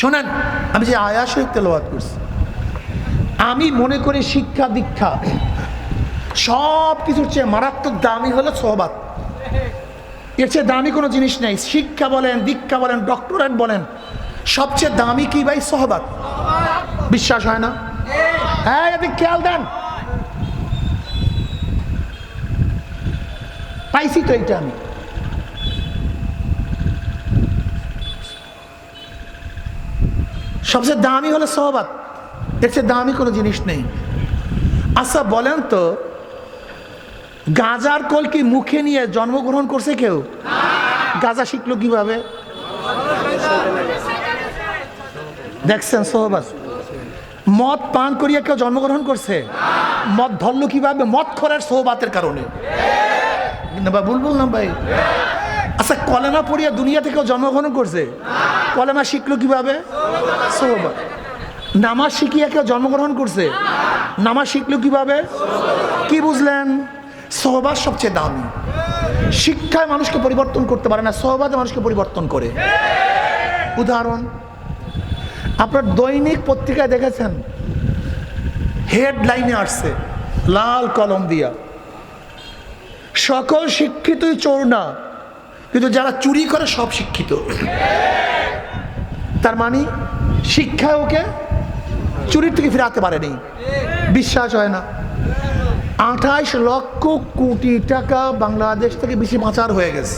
শোনেন, আমি যে আয়া শহীদ তেলাওয়াত করছি, আমি মনে করি শিক্ষা দীক্ষা সব কিছুর চেয়ে মারাত্মক দামি হলো সোহবাত। এর চেয়ে দামি কোনো জিনিস নেই। শিক্ষা বলেন, দীক্ষা বলেন, ডক্টরেট বলেন, সবচেয়ে দামি কি ভাই সোহবাত? বিশ্বাস হয় না? হ্যাঁ এদিক খেয়াল দেন। পাইছি তো এইটা আমি। সবচেয়ে দামি হলো সোহবাত এর চেয়ে দামি কোনো জিনিস নেই। আচ্ছা বলেন তো, গাজার কল কি মুখে নিয়ে জন্মগ্রহণ করছে কেউ? গাজা শিখলো কীভাবে? দেখছেন সোহবাত মদ পান করিয়া কেউ জন্মগ্রহণ করছে? মদ ধরলো কীভাবে? মদ খরের সোহবাতের কারণে। বুলবুল না ভাই। আচ্ছা কলেমা পড়িয়া দুনিয়া থেকেও জন্মগ্রহণ করছে? কলেমা শিখলো কীভাবে? সোহবাত নামাজ শিখিয়া কেউ জন্মগ্রহণ করছে। নামাজ শিখলো কীভাবে? কি বুঝলেন? সোহবাদ সবচেয়ে দামি। শিক্ষায় মানুষকে পরিবর্তন করতে পারে না সোহবাদে মানুষকে পরিবর্তন করে। উদাহরণ, আপনার দৈনিক পত্রিকায় দেখেছেন? হেডলাইনে আসছে, লাল কলম দিয়া। সকল শিক্ষিতই চোর না, কিন্তু যারা চুরি করে সব শিক্ষিত। তার মানে শিক্ষায় ওকে চুরির থেকে ফিরাতে পারেনি। বিশ্বাস হয় না। আঠাইশ লক্ষ কোটি টাকা বাংলাদেশ থেকে বেশি পাচার হয়ে গেছে।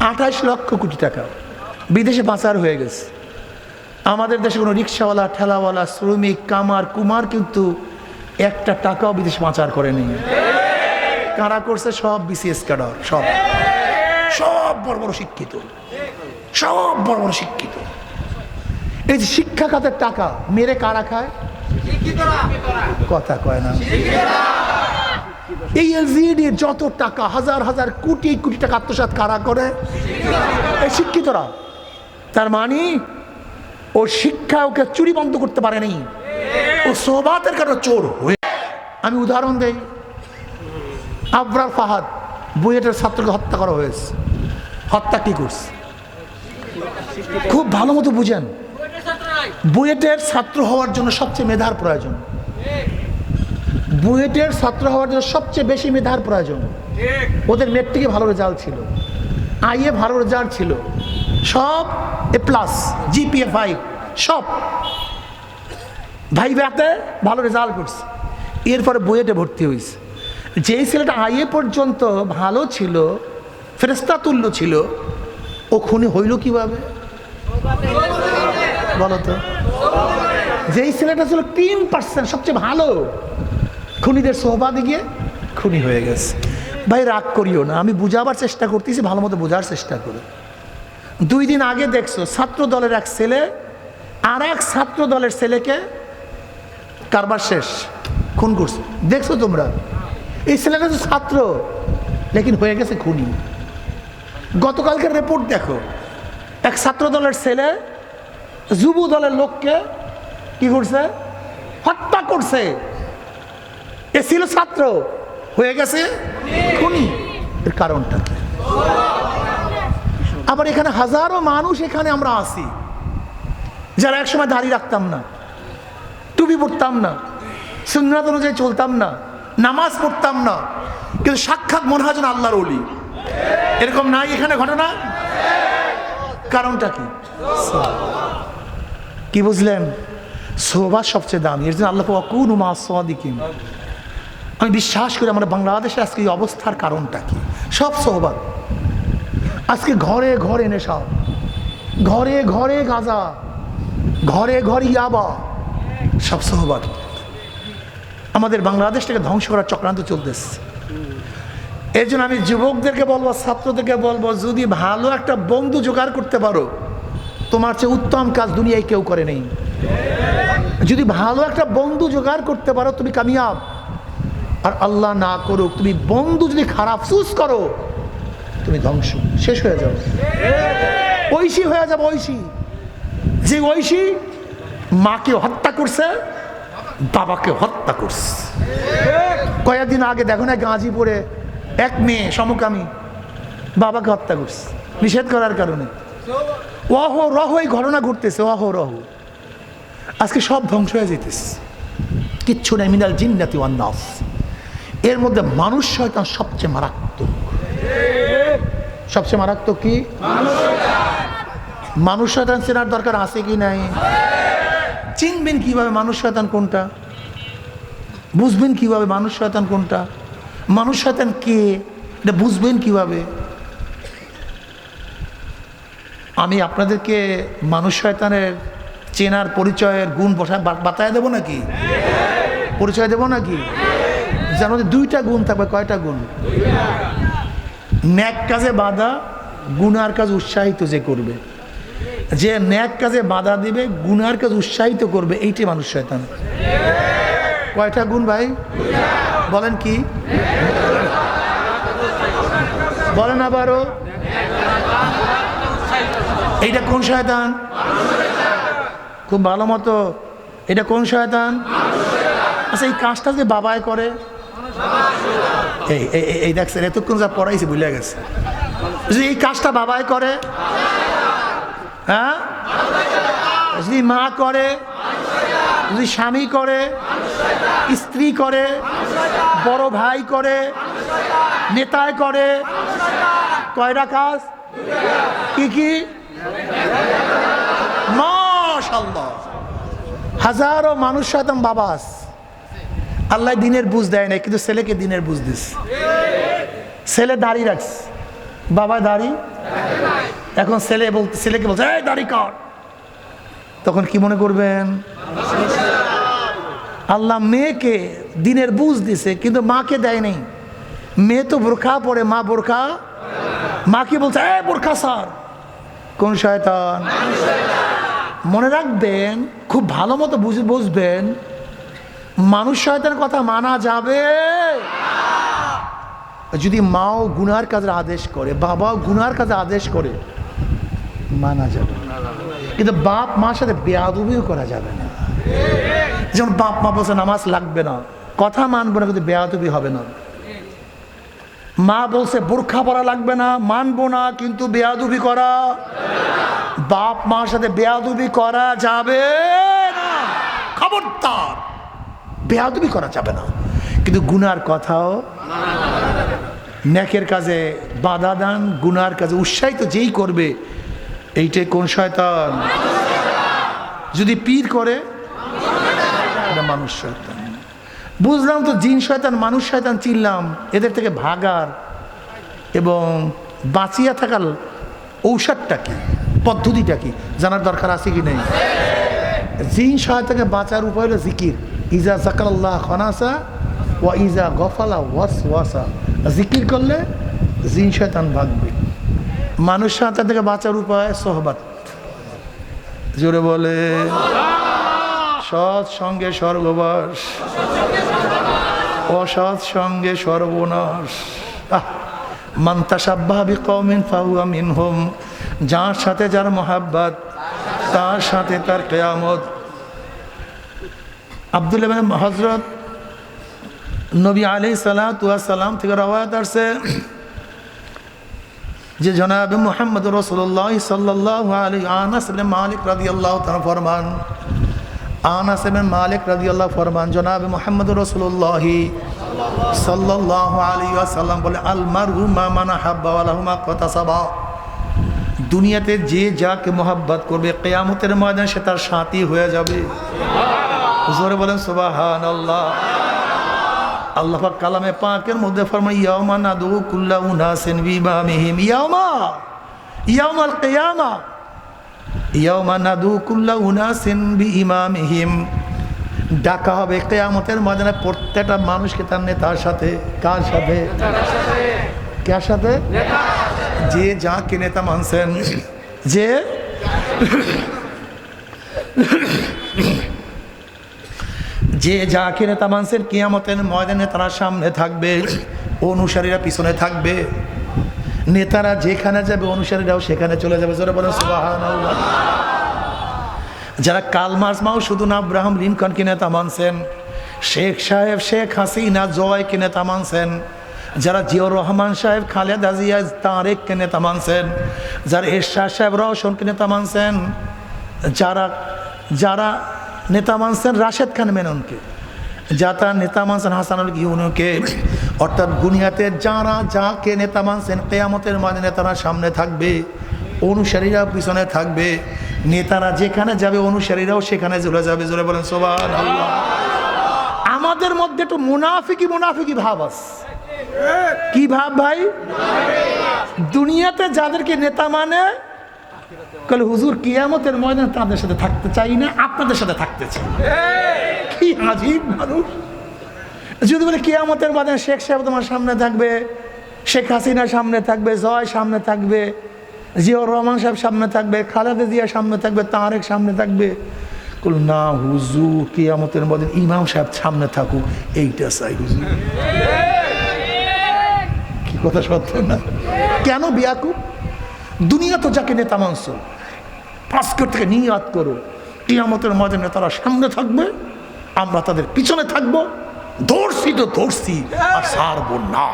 আঠাইশ লক্ষ কোটি টাকা বিদেশে পাচার হয়ে গেছে। আমাদের দেশে কোনো রিক্সাওয়ালা, ঠেলাওয়ালা, শ্রমিক, কামার, কুমার কিন্তু একটা টাকাও বিদেশে পাচার করেনি। কারা করছে? সব বিসিএস ক্যাডার, সব। সব বড় বড় শিক্ষিত। সব বড় বড় শিক্ষিত। এই যে শিক্ষা খাতের টাকা, মেরে কারা খায়? কথা কয় না। এই এলজিডির যত টাকা, হাজার হাজার কোটি কোটি টাকা আত্মসাৎ কারা করে? এই শিক্ষিতরা। তার মানে ও শিক্ষা ওকে চুরি বন্ধ করতে পারেনি ও সোবাতের কারণে চোর হয়ে আমি উদাহরণ দেই। আবরার ফাহাদ, বুয়েটের ছাত্রকে হত্যা করা হয়েছে। হত্যা কি করছে? খুব ভালো মতো বুঝেন। বুয়েটের ছাত্র হওয়ার জন্য সবচেয়ে মেধার প্রয়োজন। বুয়েটের ছাত্র হওয়ার জন্য সবচেয়ে বেশি মেধার প্রয়োজন। ওদের মেট্রিকে ভালো রেজাল্ট ছিল। আইএ ভালো রেজাল্ট ছিল। সব এ প্লাস জিপিএ ফাইভ সব। ভাই ব্যাতে ভালো রেজাল্ট করছে। এরপরে বুয়েটে ভর্তি হয়েছে যেই ছেলেটা আইএ পর্যন্ত ভালো ছিল ফেরেস্তা তুল্য ছিল, ও খুনি হইল কীভাবে? বলো তো যেই ছেলেটা ছিল তিন পার্সেন্ট সবচেয়ে ভালো। খুনিদের সোহবাদে গিয়ে খুনি হয়ে গেছে। ভাই, রাগ করিও না। আমি বুঝাবার চেষ্টা করতেছি ভালো মতো বোঝার চেষ্টা করে। দুই দিন আগে দেখছ, ছাত্র দলের এক ছেলে আর এক ছাত্র দলের ছেলেকে কারবার শেষ। খুন করছে। দেখছ তোমরা? এই ছেলেটা তো ছাত্র, লেকিন হয়ে গেছে খুনি। গতকালকের রিপোর্ট দেখো। এক ছাত্র দলের ছেলে যুব দলের লোককে কি করছে? হত্যা করছে। এ ছিল ছাত্র। হয়ে গেছে খুনি। এর কারণটা কি? আবার এখানে হাজারো মানুষ এখানে আমরা আসি যারা একসময় দাঁড়িয়ে রাখতাম না, টুপি পড়তাম না, সুন্নাত অনুযায়ী চলতাম না, নামাজ পড়তাম না, কিন্তু সাক্ষাৎ মনে হয় আল্লাহর অলি এরকম নাই এখানে ঘটনা? কারণটা কি? কি বুঝলেন? সোভা সবচেয়ে দামি। এর জন্য আল্লাহ কোন মা সদিকিন। আমি বিশ্বাস করি আমরা বাংলাদেশে আজকে এই অবস্থার কারণটা কি? সব সোহবাদ। আজকে ঘরে ঘরে নেশা। ঘরে ঘরে গাজা। ঘরে ঘরে ইয়াবা। সব সোহবাদ। আমাদের বাংলাদেশটাকে ধ্বংস করার চক্রান্ত চলতেছে। এর জন্য আমি যুবকদেরকে বলব, ছাত্রদেরকে বলব, যদি ভালো একটা বন্ধু জোগাড় করতে পারো তোমার চেয়ে উত্তম কাজ দুনিয়ায় কেউ করে নেই। যদি ভালো একটা বন্ধু জোগাড় করতে পারো, তুমি কামিয়াব। আর আল্লাহ না করুক, তুমি বন্ধু যদি খারাপ চুজ করো, তুমি ধ্বংস। শেষ হয়ে যাও। ঐশী হয়ে যাবে ঐশী। যে ঐশী মাকে হত্যা করছে, বাবাকে হত্যা করছে। কয়েকদিন আগে দেখো না গাজীপুরে এক মেয়ে, সমকামী, বাবাকে হত্যা করছে। নিষেধ করার কারণে। অহ রহ এই ঘটনা ঘটতেছে অহ রহ। আজকে সব ধ্বংস হয়ে যেতেছে কিচ্ছু নেই, মিনাল জিন্নাতি ওয়ান্নাস এর মধ্যে মানুষ শয়তান সবচেয়ে মারাত্মক। সবচেয়ে মারাত্মক কি? মানুষ শয়তান চেনার দরকার আছে কি নাই? চিনবেন কীভাবে মানুষ শয়তান কোনটা? বুঝবেন কীভাবে মানুষ শয়তান কোনটা? মানুষ শয়তান কে? এটা বুঝবেন কীভাবে? আমি আপনাদেরকে মানুষ শয়তানের চেনার পরিচয়ের গুণ বসা বা- বাতায় দেবো নাকি? পরিচয় দেবো নাকি? যার মধ্যে দুইটা গুণ থাকবে, কয়টা গুণ? ন্যাক কাজে বাধা, গুনার কাজ উৎসাহিত যে করবে। যে ন্যাক কাজে বাধা দিবে, গুনার কাজ উৎসাহিত করবে, এইটি মানুষ শয়তান। কয়টা গুণ ভাই? বলেন কি? বলেন আবারও। এইটা কোন শয়তান? খুব ভালো মতো। এটা কোন শয়তান? আচ্ছা এই কাজটা যে বাবায় করে। এই, এই- দেখছেন, এতক্ষণ যা পড়াইছি ভুলে গেছে। যদি এই কাজটা বাবাই করে হ্যাঁ? যদি মা করে, যদি স্বামী করে, স্ত্রী করে, বড় ভাই করে নেতায় করে, কয়টা কাজ? কি কি? মাশাল্লাহ হাজারো মানুষ শয়তান বাবাস আল্লাহ দিনের বুঝ দেয় না কিন্তু ছেলেকে দিনের বুঝ দিস। ছেলে দাড়ি রাখস বাবা দাড়ি? এখন ছেলে বলতে, ছেলেকে বলছে, এই দাড়ি কর তখন কি মনে করবেন? আল্লাহ মেয়েকে দিনের বুঝ দিছে, কিন্তু মাকে দেয় নেই। মেয়ে তো বোরখা পরে, মা বোরখা? মা কি বলছে, এই বোরখা স্যার কোন শয়তান? মনে রাখবেন, খুব ভালো মতো বুঝে বুঝবেন, মানুষ শয়তানের কথা মানা যাবে। যদি মাও গুনার কাজের আদেশ করে, বাবাও গুনার কাজে আদেশ করে, মানা যাবে। কিন্তু বাপ মার সাথে বেয়াদুবিও করা যাবে না। যেমন বাপ মা বলছে, নামাজ লাগবে না। কথা মানবো না, কিন্তু বেয়াদুবি হবে না। মা বলছে, বোরখা পরা লাগবে না, মানবো না, কিন্তু বেয়াদুবি করা। বাপ মার সাথে বেয়াদুবি করা যাবে না। খবরদার। বেয়াদুবি করা যাবে না। কিন্তু গুনার কথাও ন্যাকের কাজে বাধা দান, গুনার কাজে উৎসাহিত যেই করবে, এইটাই কোন শয়তান। যদি পীর করে, এটা মানুষ শয়তান। বুঝলাম তো জিন শয়তান, মানুষ শয়তান চিনলাম। এদের থেকে ভাগার এবং বাঁচিয়া থাকার ঔষধটা কি? পদ্ধতিটা কি? জানার দরকার আছে কি নেই? জিন শয়তানকে বাঁচার উপায় হলো জিকির। ইজা জাকাল্লাহ খনাসা ওয়া ইজা গফালা ওয়াস ওয়াসা জিকির করলে জিন শয়তান ভাগবে। মানুষ শয়তান থেকে বাঁচার উপায় সোহবাত। জোরে বলে সৎ সঙ্গে স্বর্গবাস। অসৎ সঙ্গে সর্বনাশ। যার সাথে যার মোহাব্বত, তার সাথে তার কেয়ামত। আব্দুল হজরত নবী আলি সালাম থেকে রওয়ায়ত আসছে যে জনাব মোহাম্মদ রসুল্লাহ সাল্লাহ আলী আনাস মালিক রাদিয়াল্লাহু তাআলা ফরমান আনাস ইবনে মালিক রাদিয়াল্লাহু ফরমান জনাব মোহাম্মদ রসুল্লাহ সাল্লাহ আলী সাল্লাম বলে আল মারহু মা মানা হাব্বা ওয়ালাহুমা কতাসাবা। দুনিয়াতে যে যাকে মোহাব্বত করবে কেয়ামতের ময়দানে সে তার সাথী হয়ে যাবে। জোরে বলেন সুবাহান আল্লাহ আল্লাহ কালামে পাকের মধ্যে ফরমাই ইয়াউমা নাদু কুল্লা উনাসিন বিমামিহিম ইয়াউমা ইয়াউমাল কিয়ামা। বিইমামিহিম। ডাকা হবে কেয়ামতের ময়দানে প্রত্যেকটা মানুষকে তার নেতার সাথে। কার সাথে? কার সাথে? যে যাকে নেতা মানছেন। যে যে যাকে নেতা মানছেন, কিয়ামতের ময়দানে তারা সামনে থাকবে। অনুসারীরা পিছনে থাকবে। নেতারা যেখানে যাবে, অনুসারীরাও সেখানে চলে যাবে। জোরে বলেন, সুবহানাল্লাহ। যারা কাল মার্স মাও শুধু না আব্রাহাম লিনকনকে নেতা মানছেন? শেখ সাহেব, শেখ হাসিনা জয় জয়কে নেতা মানছেন? যারা জিয়র রহমান সাহেব, খালেদা জিয়া তারেককে নেতা মানছেন? যারা এরশাদ সাহেব রওশনকে নেতা মানছেন? যারা যারা নেতা মানছেন, রাশেদ খান মেননকে। যারা নেতা মানছেন, হাসানুল ইউনুকে। অর্থাৎ দুনিয়াতে যারা যাকে নেতা মানছেন, কেয়ামতের মাঝে নেতারা সামনে থাকবে, অনুসারীরা পিছনে থাকবে। নেতারা যেখানে যাবে, অনুসারীরাও সেখানে চলে যাবে। জোরে বলেন সোবান আমাদের মধ্যে একটু মুনাফিকি মুনাফিকি ভাব আছে। কি ভাব ভাই? দুনিয়াতে যাদেরকে নেতা মানে কাল হুজুর, কিয়ামতের ময়দানে তাদের সাথে থাকতে চাই না, আপনাদের সাথে থাকতে চাই। কি আজীব মানুষ। যদি বলে কিয়ামতের ময়দানে শেখ সাহেব তোমার সামনে থাকবে, শেখ হাসিনা সামনে থাকবে, জয় সামনে থাকবে, জিয়াউর রহমান সাহেব সামনে থাকবে, খালেদা জিয়া সামনে থাকবে, তারেক সামনে থাকবে না হুজুর, কিয়ামতের মধ্যে ইমাম সাহেব সামনে থাকুক। এইটা চাই হুজুর। কি কথা সত্য না? কেন বিয়াকুব? দুনিয়া তো যাকে নেতা মানছ আজকের থেকে নিয়াত করো। কিয়ামতের মাঝে নেতারা সামনে থাকবে, আমরা তাদের পিছনে থাকব। ধরছি তো ধরছি, আর সারবো না।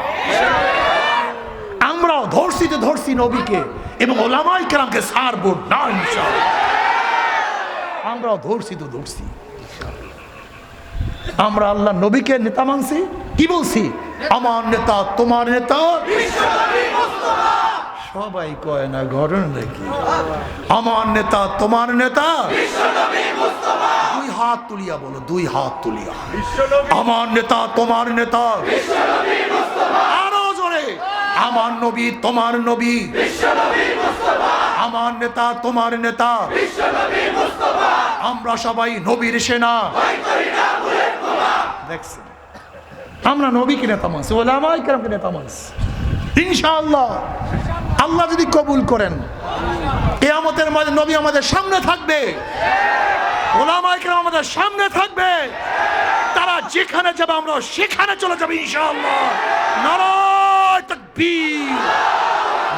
আমরাও ধরছি তো ধরছি নবীকে এবং ওলামাই কেরামকে সারবো না। আমরাও ধরছি তো ধরছি। আমরা আল্লাহ নবীকে নেতা মানছি। কি বলছি? আমার নেতা, তোমার নেতা। সবাই কয় না ঘটনা নাকি? আমার নেতা, তোমার নেতা? দুই হাত তুলিয়া বলো, দুই হাত তুলিয়া। আমার নেতা, তোমার নেতা? আরও জোরে। আমার নবী, তোমার নবী? আমার নেতা, তোমার নেতা? আমরা সবাই নবীর সেনা। দেখছেন? আমরা নবীকে নেতা মানছি, ওলামাই কেরামকে নেতা মানছি। ইনশাআল্লাহ। আল্লাহ যদি কবুল করেন, কেয়ামতের মাঝে নবী আমাদের সামনে থাকবে। আমাদের সামনে থাকবে। তারা যেখানে যাবে আমরা সেখানে চলে যাবে, ইনশাআল্লাহ। নারায় তাকবীর।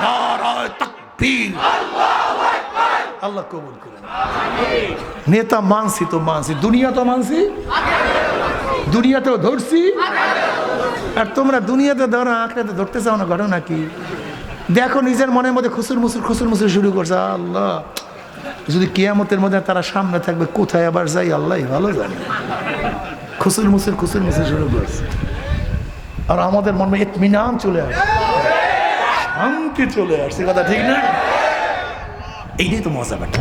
নারায় তাকবীর। আল্লাহ কবুল করেন। নেতা মানছি তো মানছি, দুনিয়া তো মানছি, দুনিয়াতেও ধরছি। আর তোমরা দুনিয়াতে ধরো আঁকড়াতে ধরতে চাও না, ঘটনা কি? দেখো নিজের মনের মধ্যে খুসুর মুসুর খুসুর মুসুর শুরু করছে, আল্লাহ। যদি কেয়ামতের মধ্যে তারা সামনে থাকবে, কোথায় আবার যাই আল্লাহ ভালো জানে। খুসুর মুসুর খুসুর মুসুর শুরু করছে। আর আমাদের মনে ইতমিনান চলে আসে শান্তি চলে আসছে, কথা ঠিক না? এইটাই তো মজা ব্যাটা